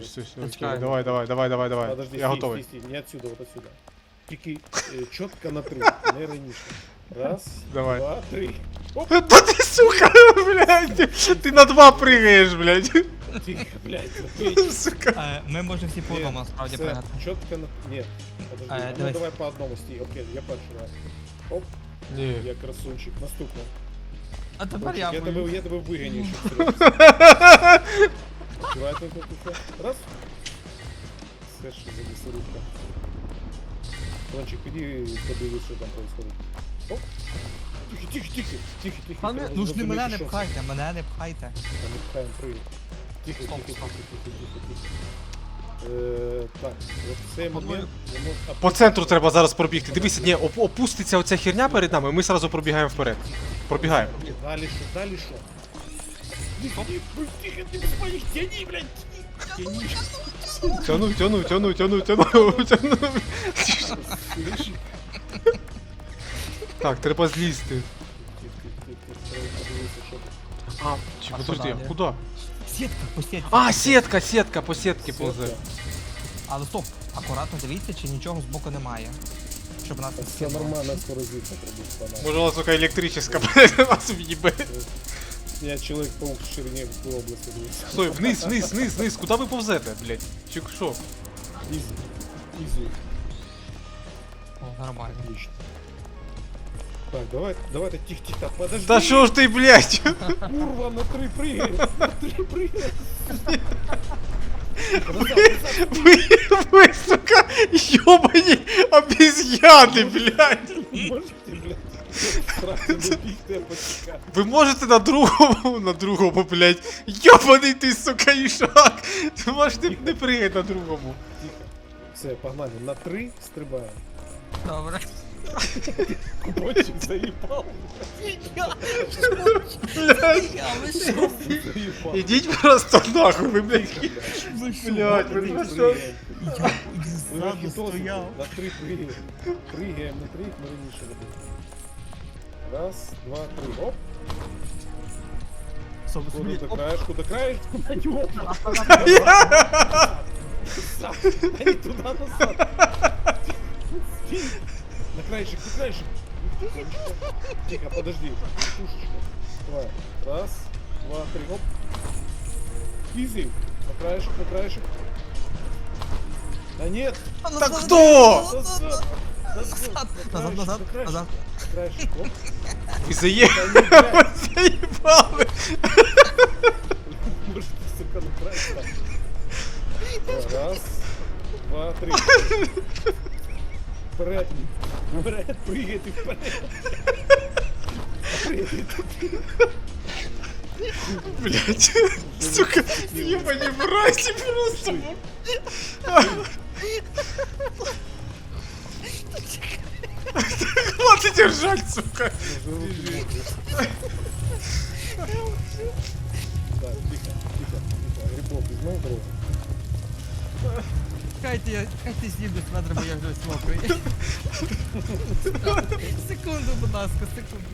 Все, все, Почекай. окей, давай, давай, давай, давай, давай. Подожди, Я стій, готовий. стій, стій, не отсюда, вот отсюда. Тільки е, чітко на три, не раніше. Раз, Давай. два, три. Оп, Да ты, сука, блядь, ты на два прыгаешь, блядь. тихо, блядь, опять. Сука. Е, Ми можемо всі по Ні, одному насправді все, пригати. Чітко на... Ні, подожди, Е, а ну дивись. давай по одному стій, окей, я перший раз. Оп, Ні. я красунчик, наступно. А тепер Кончик, я я тебе, боюсь. я тебе виганю, щоб Давай, тут. Раз. Все, що за лісорубка. Кончик, піди подивись, що там происходит. Оп. Тихо, тихо, тихо, тихо, тихо. Треба ну ж не мене не пхайте, мене не пхайте. Та не пхаємо привід. Тихо, тихо, Стоп, тихо, стоп. тихо, тихо, тихо. Е, Так, от цей момент, а, По центру треба зараз пробігти. Дивися, ні, оп- опуститься оця херня перед нами, ми сразу пробігаємо вперед. Пробігаємо. Далі що, далі що? Тихо, тихо, тихо, ти спалиш, тяни, блядь, тяни. Тяну, тяну, тяну, тяну, тяну, тяну. Слышиш? Так, треба злізти. Тихо, тихо, тихо, треба подивитися, що тут. А, чи А подожди, куди? а куди? Сітка, по сітці. А, сітка, сітка, по сітки повзе. Все, Але стоп, акуратно дивіться, чи нічого збоку немає. Щоб нас не Все скинуло. нормально, скоро звідси треба спана. Може, у нас сука електрическа, блядь, нас в'їбе. Я Человек-паук в Чернігівській області дивився. Стой, вниз, вниз, вниз, вниз, куди ви повзете, блядь? Чи що? Ізі. Ізі. О, нормально. Отлично. Так, давай, давайте, тихо, тихо, подожди. Та що ж ти, блядь? Курва, на три прыгай, на три прыгай. Ви, ви, сука, йобані обіз'яни, блядь. Можете, блядь, страшно не бігти, а почекати. Ви можете на другому, на другому, блядь. Йобаний ти, сука, ішак. Ви можете не пригати на другому. Тихо. Все, погнали, на три стрибаємо. Добре. Кубочек заїбав. Блядь, Я ви що? Заїбав. ідіть просто нахуй, ви, блядь. Ви що? Блядь, ви Три на що? прыгаємо. Я Ви ззаду ракетози, стояв. На три прыгаємо. Прыгаємо на три, як ми раніше робили. Раз, два, три, оп. Стоп, Куди собі- до Оп, краєшку, до краєшку, на нього. А не туда назад. Стій. На краешек, на краешек. Тихо, подожди. Пушечка. Давай. Раз, два, три, оп. Изи. На краешек, на краешек. Да нет. А, Так назад, хто? назад, Назад. Назад, назад, назад, на краешек, назад. На краешек, оп. І зає... Да не, блядь, заїбали. Может, ты, сука, на краешек. Раз, два, три. Вперед. Вперед, прыгай ты вперед. Прыгай ты. Блядь. Сука, ебані мразі просто. Хватит держать, сука. Так, тихо, тихо, тихо. Грибок, візьми дорогу. Чекайте, я, чекайте, зніму з метра, бо я вже весь мокрий. Секунду, будь ласка, секунду.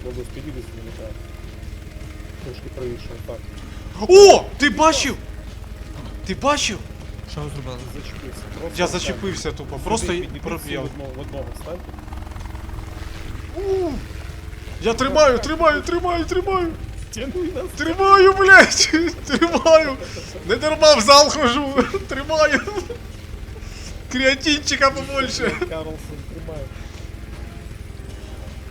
Свободу спіділись мені так. Трошки правіше, так. О, ти бачив? Ти бачив? Що ви зробили? Зачепився. Просто Я встань. зачепився тупо, Сюди просто і підійди, пробіг. всі в одного- В одного встань. Я тримаю, тримаю, тримаю, тримаю. Тянуй нас. Тримаю, блядь! Тримаю! Не дарма в зал хожу! Тримаю! Креатинчика побольше! Карлсон, тримай.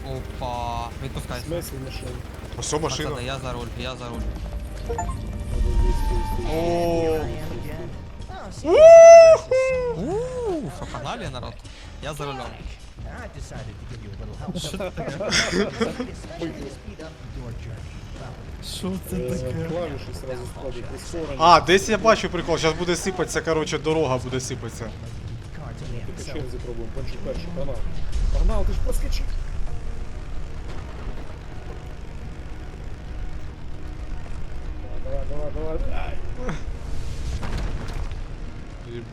Опа, відпускайся. Смисл машини. Ось машина. Пацани, я за руль, я за руль. Подожди, стій, стій. О, Ууу, що погнали, народ? Я за рулем. I decided to give you a little help. Що таке? Speed up your journey. Що це Е, Клавіші сразу сходять. Прискорені. А, десь я бачу прикол, зараз буде сипатися, короче, дорога буде сипатися. Cards in the По end. черзі пробуємо. Кончик перший. Погнал. Погнал, ти ж проскочи. Давай, давай, давай,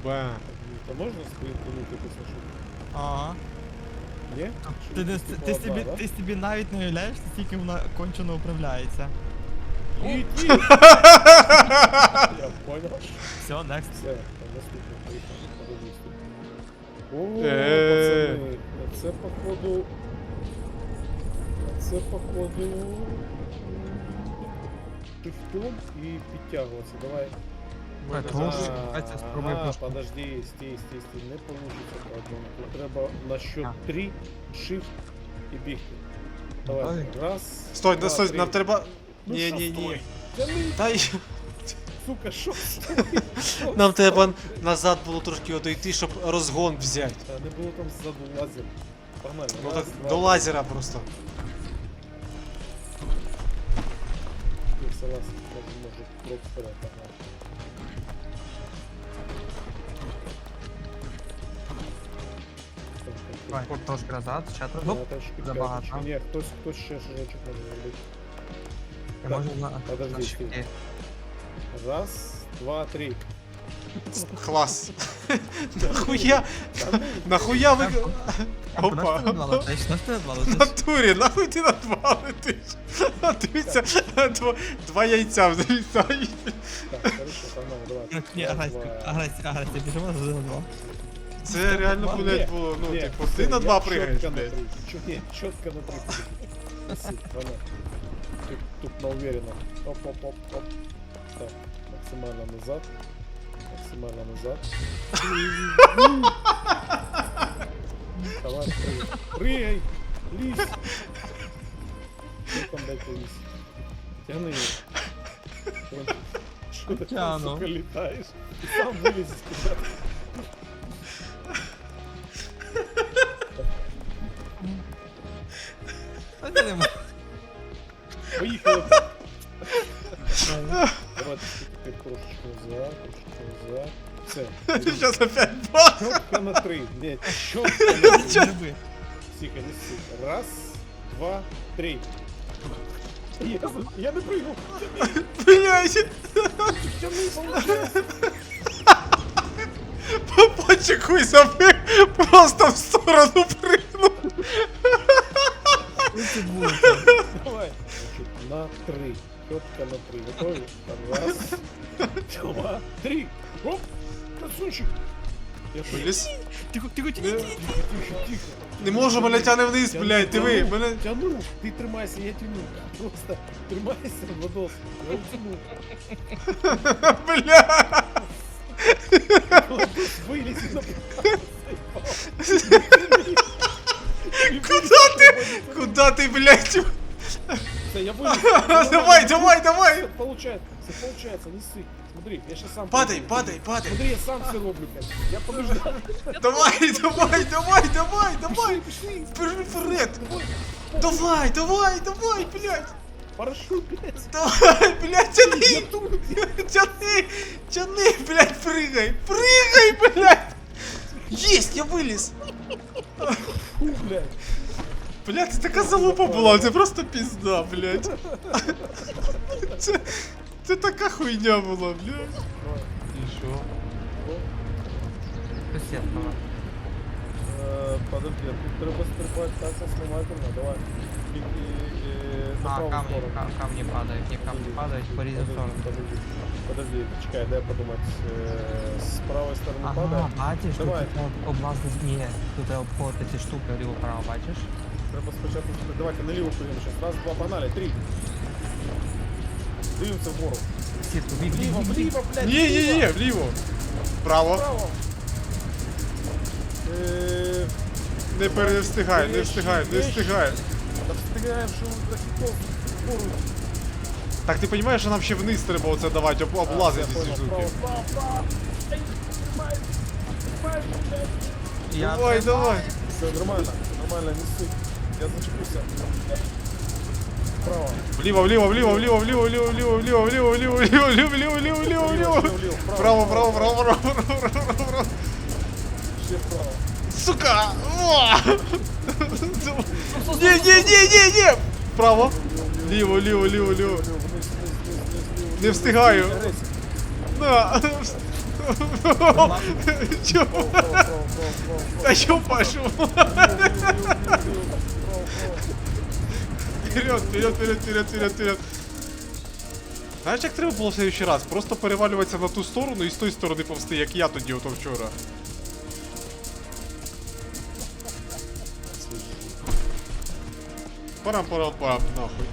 давай. Ай. Єба. Та можна спинути якось на Ага. Ні? Ти, не- Типу ти, одна, собі, да? ти собі навіть не уявляєш, наскільки вона кончено управляється. Їдь, їдь. Я понял. Все, next. Все, наступно, поїхали, подивись тут. О, Е. пацани, це походу... Це походу... Шифтом і підтягуватися, давай. Ой, Мене тому зараз- що- давайте спробуємо Ага, просто. подожди, стій, стій, стій, не получится по одному. Тут треба на счет А. 3, shift і бігти. Давай, Давай. раз, Стой, два, да, стой, три. нам треба. Ну Ні, що ні, ні. стой? Тяни, Та й сука, що стой? Що нам стой? треба назад було трошки одійти, щоб розгон взяти. Та не було там ззаду лазер. Погнали. Ну раз, так два, до три. лазера просто. Ти согласен, може, може, крок вперед, погнали. Трошки назад, ще трохи. Ну, Ну, забагато. Ні, хтось, хтось ще шажочок може зробити. я можу на, подожди, на стій. щиті. Раз, два, три. Клас. Нахуя? Нахуя ви. Опа. ти ж ти В натурі, нахуй ти на два летиш? А Дивіться, два, два яйця взлітають. Так, хорошо, погнали, давай. Ну, Ні, агресія, агресія, біжимо за два. Це реально, блядь, було, ну, типу, ти на два пригаєш, блядь. Ні, чітко на три пригаєш. Тут на уверенно. Оп-оп-оп-оп. Так, максимально назад. Максимально назад. Давай, прыгай. Прыгай! Лись! Что там, блядь, лис? Тяну его. Что ты, сука, летаешь? Ты сам вылезешь куда-то. Нормально. Поїхали. Давайте крошечку назад, крошечку назад. Все. Ты сейчас опять бах! Щёлка на три. Нет, щёлка на три. Чё? Тихо, не ссы. Раз, два, три. Я, я напрыгнул. Блядь! Попочек хуй забыл, просто в сторону прыгнул. 20. Давай. Значит, на три. Четко на три. Готовы? Раз, два, три. Оп, красунчик. Я Виліз. Тихо, тихо, тихо, тихо. Тихо, тихо. Не можу, бо тяне вниз, блядь, диви. тяну, Мене... Тяну, ти тримайся, я тяну. Просто тримайся, Владос. Я тяну. Бля! Вилізь на Ти, блядь? Я. Давай, давай, давай! Получается, получается, не ссы. Смотри, я сейчас сам... Падай, падай, падай! Смотри, я сам все роблю, блядь. Я побеждаю. Давай, давай, давай, давай, давай! Пошли, Бежи вперед! давай. Давай, давай, блядь! Парашют, блядь. Давай, блядь, тяни! Тяни! Тяни, блядь, прыгай! Прыгай, блядь! Есть, я вылез! Фу, блядь. Блять, это така залупа була, це просто пизда, блять. Це, такая хуйня была, блять. І Спасибо. Беседка. Е, Подожди, а тут треба стрибати так со сломательно, давай. І- і- і на А, праву камни, сторону. ка- камни падают, не камни падают, по різну сторону. Подожди, подожди, чекай, дай подумати. Е, З правої сторони Ага, падає. бачиш, тут Давай. типу, облазний. Ні, тут обход ці штуки вліво право бачиш? Треба спочатку. Давайте наліво прийдемо сейчас. Раз, два, погнали. Три. Дивимося вгору. Вліво, вліво, блядь. Ні, ні, ні, вліво. Вправо. Право. Е, Не перестигай, не встигай, не встигай. Та встигаємо, що ви так повз вгору. Так ти розумієш, що нам ще вниз треба оце давати, об, облазити ці штуки. право, право, право. Ей, тримай, тримай, блядь. Я Давай, давай. Все, нормально, нормально, не суть. Я зачепився. Право. Вліво, вліво, вліво, вліво, вліво, вліво, вліво, вліво, вліво, вліво, вліво, вліво, вліво, вліво, вліво, вліво. Право, право, право, право, право, право, право. Ще вправо. Сука! О! Ні, ні, ні, ні, ні! Право. Ліво, ліво, ліво, ліво. Вниз, вниз, вниз, вниз, ліво. Не встигаю. Агресія. На. Чо? Право, право, право, право, право. Та що пашу? Ліво, ліво, ліво, ліво, ліво. Право, право. Вперед, вперед, вперед, вперед, вперед, вперед. Знаєш, як треба було в следующий раз? Просто перевалюватися на ту сторону і з тої сторони повсти, як я тоді ото вчора. Парам-парам-парам, нахуй.